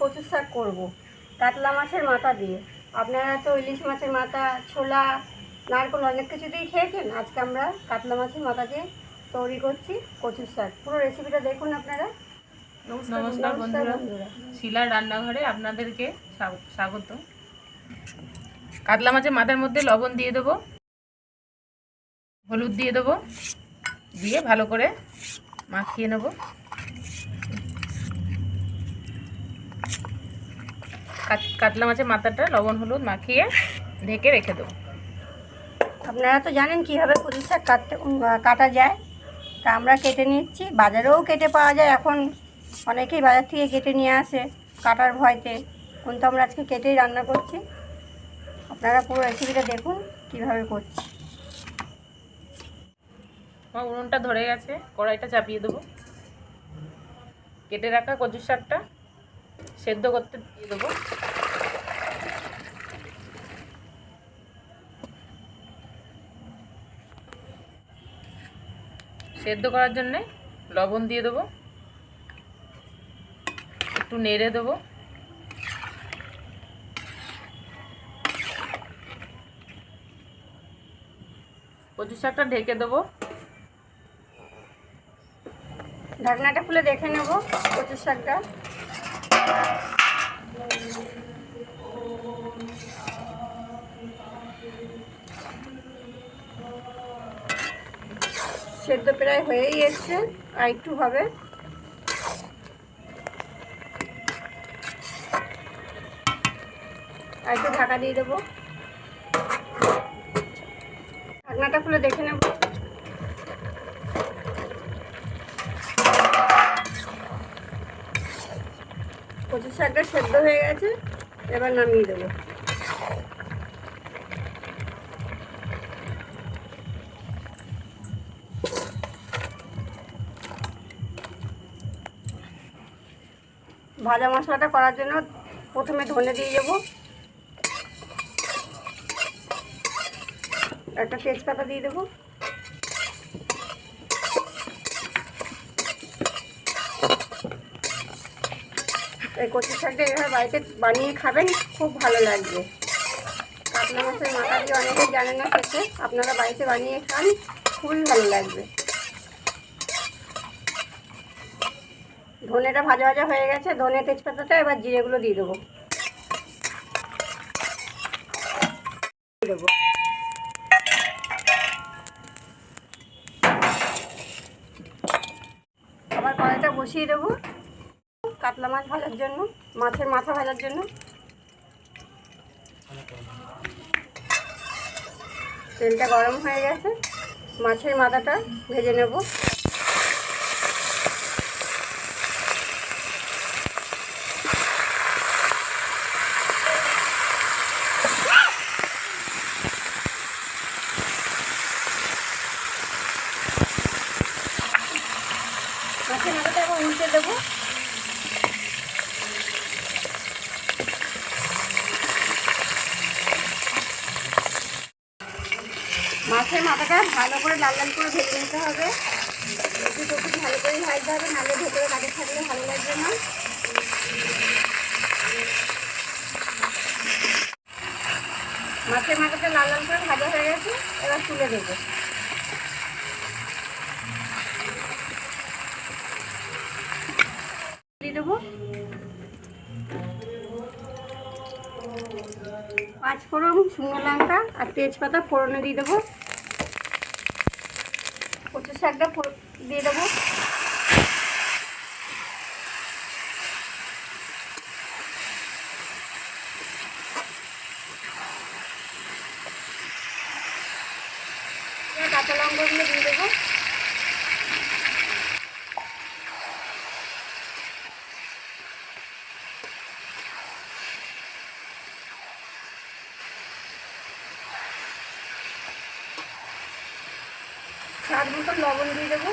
কচুর শাক করব। কাতলা মাছের মাথা দিয়ে। আপনারা তো ইলিশ মাছের মাথা ছোলা নারকেল অনেক কিছু দিয়ে খেয়েছেন। আজকে আমরা কাতলা মাছের মাথা দিয়ে তৈরি করছি কচুর শাক। পুরো রেসিপিটা দেখুন আপনারা। নমস্কার বন্ধুরা। শিলার রান্নাঘরে আপনাদেরকে স্বাগত। কাতলা মাছের মাথার মধ্যে লবণ দিয়ে দেবো। হলুদ দিয়ে দেবো। দিয়ে ভালো করে মাখিয়ে নেব। কাতলা মাছের মাথাটা লবণ হলুদ মাখিয়ে ঢেকে রেখে দেবো। আপনারা তো জানেন কীভাবে কচুর শাক কাটতে কাটা যায়। তা আমরা কেটে নিচ্ছি। বাজারেও কেটে পাওয়া যায়। এখন অনেকেই বাজার থেকে কেটে নিয়ে আসে কাটার ভয়তে। কিন্তু আমরা আজকে কেটেই রান্না করছি। আপনারা পুরো রেসিপিটা দেখুন কীভাবে করছি। আমার উনুনটা ধরে গেছে। কড়াইটা চাপিয়ে দেবো। কেটে রাখা কচুর শাকটা সেদ্ধ করতে দিয়ে দেবো। সেদ্ধ করার জন্যে লবণ দিয়ে দেবো। একটু নেড়ে দেবো। কচু শাকটা ঢেকে দেবো। ঢাকনাটা খুলে দেখে নেব কচুর শাকটা। সেদ্ধ প্রায় হয়েই এসছে, আর একটু হবে। আর একটু ঢাকা দিয়ে দেবো। ঢাকনাটা খুলে দেখে নেব। কচু শাকটা সেদ্ধ হয়ে গেছে, এবার নামিয়ে দেবো। ভাজা মশলাটা করার জন্য প্রথমে ধনে দিয়ে দেবো। একটা তেজপাতা দিয়ে দেবো। এই কচু শাকটা এভাবে বাড়িতে বানিয়ে খাবেন, খুব ভালো লাগবে। কাতলা মাছের মাথা দিয়ে অনেকেই জানেন না খেতে আপনারা বাড়িতে বানিয়ে খান, খুবই ভালো লাগবে। ধনেটা ভাজা ভাজা হয়ে গেছে, ধনে তেজপাতাটা এবার জিরেগুলো দিয়ে দেবো। দেবো আবার কড়াইটা বসিয়ে দেবো কাতলা মাছ ভাজার জন্য, মাছের মাথা ভাজার জন্য। তেলটা গরম হয়ে গেছে, মাছের মাথাটা ভেজে নেব মাছের মাথাটা এখন উল্টে দেবো মাছের মাথাটা ভালো করে লাল লাল করে ভেজে নিতে হবে। একটু ভালো করে ভাজতে হবে, নাহলে ভেতরে কাটে থাকলে ভালো লাগবে না। মাছের মাথাটা লাল লাল করে ভাজা হয়ে গেছে, এবার তুলে দেবো। দিয়ে দেবো। পাঁচ ফোড়ন শুকনো লঙ্কা আর তেজপাতা ফোড়নে দিয়ে দেবো। কচু শাকটা দিয়ে দেবো। কাঁচা লঙ্কাগুলো দিয়ে দেবো। স্বাদ মতো লবণ দিয়ে দেবো।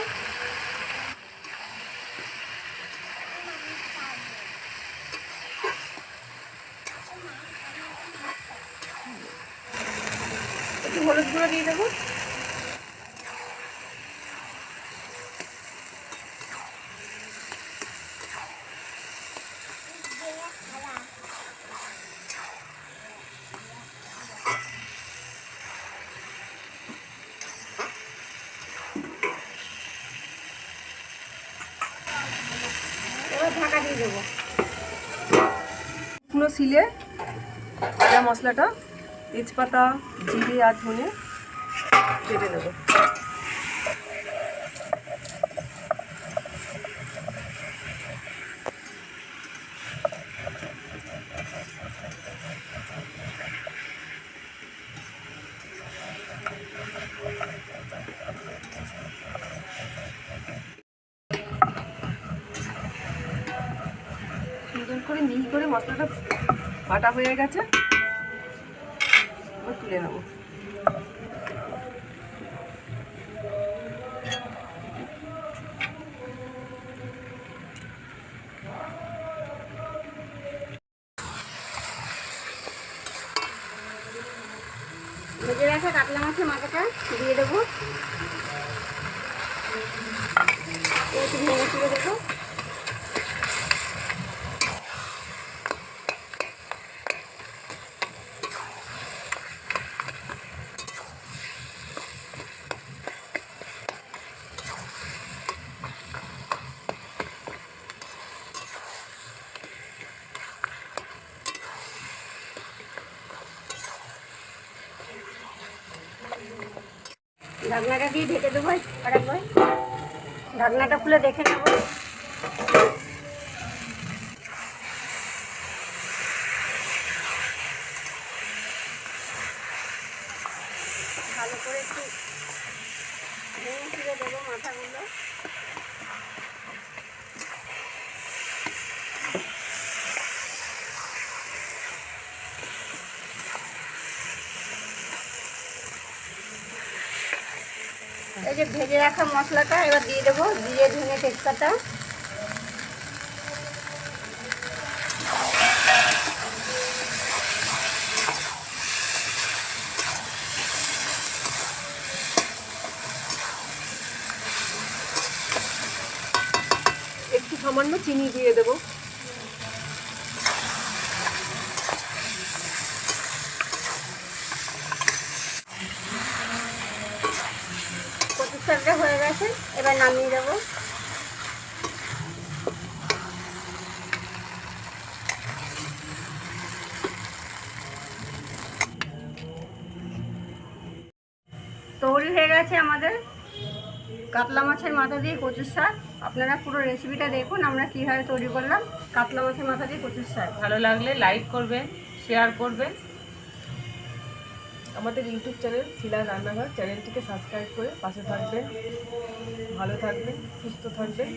একটু হলুদ গুঁড়ো দিয়ে দেবো। ঢাকা শুকনো শিলে মশলাটা তেজপাতা জিরে আর ধনে কেটে দেবো সুন্দর করে মিহি করে মশলাটা বাটা হয়ে গেছে। তুলে নেব। ভেজে রাখা কাতলা মাছের মাথাটা দিয়ে দেবো। একটু ভেঙে তুলে দেবো। ঢাকনাটা দিয়ে ঢেকে দেবো আরেকবার ঢাকনাটা খুলে দেখে নেব। ভালো করে একটু দেবো মাথাগুলো এই যে ভেজে রাখা মশলাটা, এবার দিয়ে দেবো, দিয়ে ধনে তেজপাতা। একটু সামান্য চিনি দিয়ে দেবো। হয়ে গেছে, এবার নামিয়ে দেবো। তৈরি হয়ে গেছে আমাদের কাতলা মাছের মাথা দিয়ে কচুর শাক। আপনারা পুরো রেসিপিটা দেখুন, আমরা কীভাবে তৈরি করলাম কাতলা মাছের মাথা দিয়ে কচুর শাক। ভালো লাগলে লাইক করবেন শেয়ার করবেন। আমাদের ইউটিউব চ্যানেল শিলা রান্নাঘর চ্যানেলটিকে সাবস্ক্রাইব করে পাশে থাকবেন। ভালো থাকবেন সুস্থ থাকবেন।